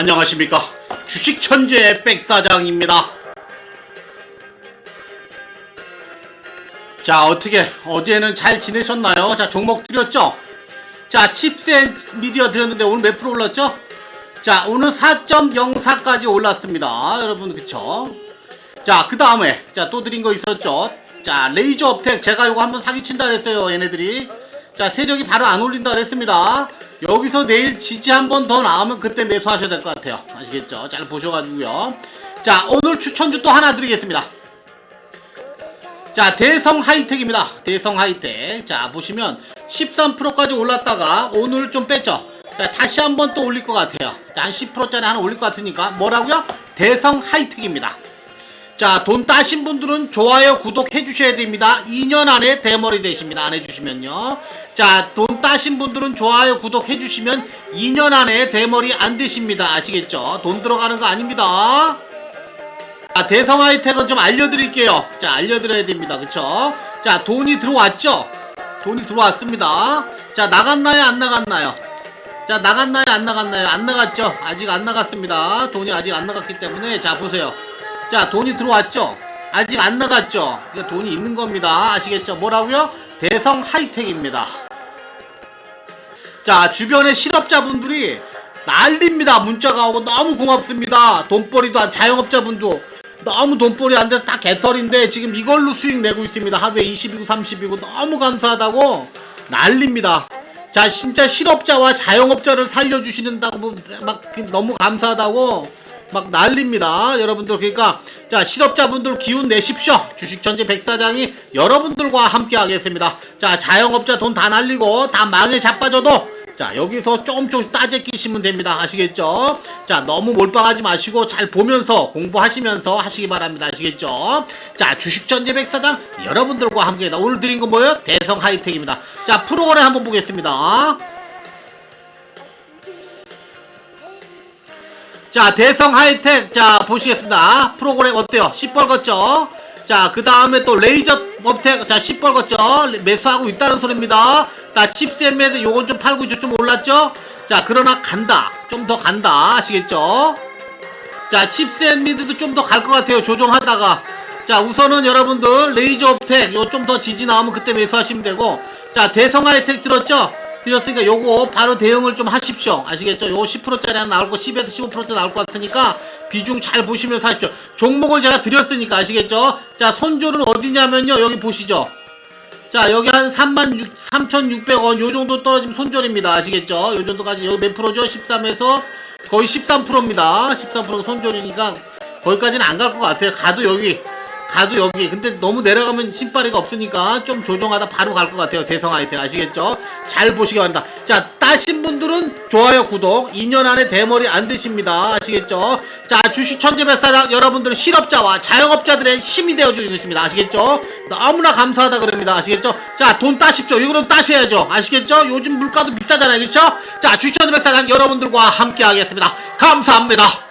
안녕하십니까. 주식천재 백사장입니다. 자 어떻게 어제는 잘 지내셨나요? 자 종목 드렸죠? 자 칩센 미디어 드렸는데 오늘 몇 프로 올랐죠? 자 오늘 4.04까지 올랐습니다. 여러분 그쵸? 자그 다음에 자 또 드린 거 있었죠? 자 레이저 업텍 제가 이거 한번 사기친다 그랬어요 얘네들이. 자 세력이 바로 안 올린다 그랬습니다 여기서 내일 지지 한 번 더 나오면 그때 매수하셔야 될 것 같아요. 아시겠죠? 잘 보셔가지고요. 자 오늘 추천주 또 하나 드리겠습니다. 자 대성 하이텍입니다. 대성 하이텍. 자 보시면 13%까지 올랐다가 오늘 좀 뺐죠? 자 다시 한 번 또 올릴 것 같아요. 자, 한 10%짜리 하나 올릴 것 같으니까 뭐라고요? 대성 하이텍입니다 자, 돈 따신 분들은 좋아요, 구독 해 주셔야 됩니다. 2년 안에 대머리 되십니다. 안 해주시면요. 자, 돈 따신 분들은 좋아요, 구독 해 주시면 2년 안에 대머리 안 되십니다. 아시겠죠? 돈 들어가는 거 아닙니다. 자, 대성 하이텍은 좀 알려드릴게요. 자, 알려드려야 됩니다. 그쵸? 자, 돈이 들어왔죠? 돈이 들어왔습니다. 자, 나갔나요? 안 나갔나요? 자, 나갔나요? 안 나갔나요? 안 나갔죠? 아직 안 나갔습니다. 돈이 아직 안 나갔기 때문에, 자, 보세요. 자, 돈이 들어왔죠? 아직 안 나갔죠? 그러니까 돈이 있는 겁니다. 아시겠죠? 뭐라고요? 대성 하이텍입니다. 자, 주변에 실업자분들이 난립니다. 문자가 오고 너무 고맙습니다. 돈벌이도 한 자영업자분도 너무 돈벌이 안 돼서 다 개털인데 지금 이걸로 수익 내고 있습니다. 하루에 20이고 30이고 너무 감사하다고 난립니다. 자, 진짜 실업자와 자영업자를 살려주시는다고 막 너무 감사하다고 막 난립니다. 여러분들 그러니까 자 실업자분들 기운 내십시오. 주식천재 백사장이 여러분들과 함께 하겠습니다. 자 자영업자 돈 다 날리고 다 망에 자빠져도 자 여기서 조금 조금 따제 끼시면 됩니다. 아시겠죠? 자 너무 몰빵하지 마시고 잘 보면서 공부하시면서 하시기 바랍니다. 아시겠죠? 자 주식천재 백사장 여러분들과 함께다. 오늘 드린 거 뭐예요? 대성 하이텍입니다. 자 프로그램 한번 보겠습니다. 자 대성 하이텍 자 보시겠습니다. 프로그램 어때요? 시뻘겋죠? 자 그 다음에 또 레이저 업텍. 자 시뻘겋죠? 매수하고 있다는 소리입니다. 자 칩셋매드 요건 좀 팔고 있죠 좀 올랐죠? 자 그러나 간다. 좀 더 간다. 아시겠죠? 자 칩셋 미드도 좀 더 갈 것 같아요. 조정하다가. 자 우선은 여러분들 레이저 업텍 요 좀 더 지지 나오면 그때 매수하시면 되고. 자 대성 하이텍 들었죠 드렸으니까 요거 바로 대응을 좀 하십시오. 아시겠죠? 요거 10%짜리 하나 나올 거 10에서 15%짜리 나올 것 같으니까 비중 잘 보시면서 하십시오. 종목을 제가 드렸으니까 아시겠죠? 자, 손절은 어디냐면요. 여기 보시죠. 자, 여기 한 3만 6, 3,600원 요 정도 떨어지면 손절입니다. 아시겠죠? 요 정도까지 여기 몇 프로죠? 13에서 거의 13%입니다. 13%가 손절이니까 거기까지는 안 갈 것 같아요. 가도 여기 가도 여기 근데 너무 내려가면 신발이가 없으니까 좀 조정하다 바로 갈 것 같아요. 대성 아이템. 아시겠죠? 잘 보시기 바랍니다. 자 따신 분들은 좋아요 구독. 2년 안에 대머리 안 되십니다. 아시겠죠? 자 주식 천재배사장 여러분들은 실업자와 자영업자들의 힘이 되어주고 있습니다. 아시겠죠? 너무나 감사하다 그럽니다. 아시겠죠? 자 돈 따십시오. 이거는 따셔야죠. 아시겠죠? 요즘 물가도 비싸잖아요. 그렇죠 자 주식 천재배사장 여러분들과 함께 하겠습니다. 감사합니다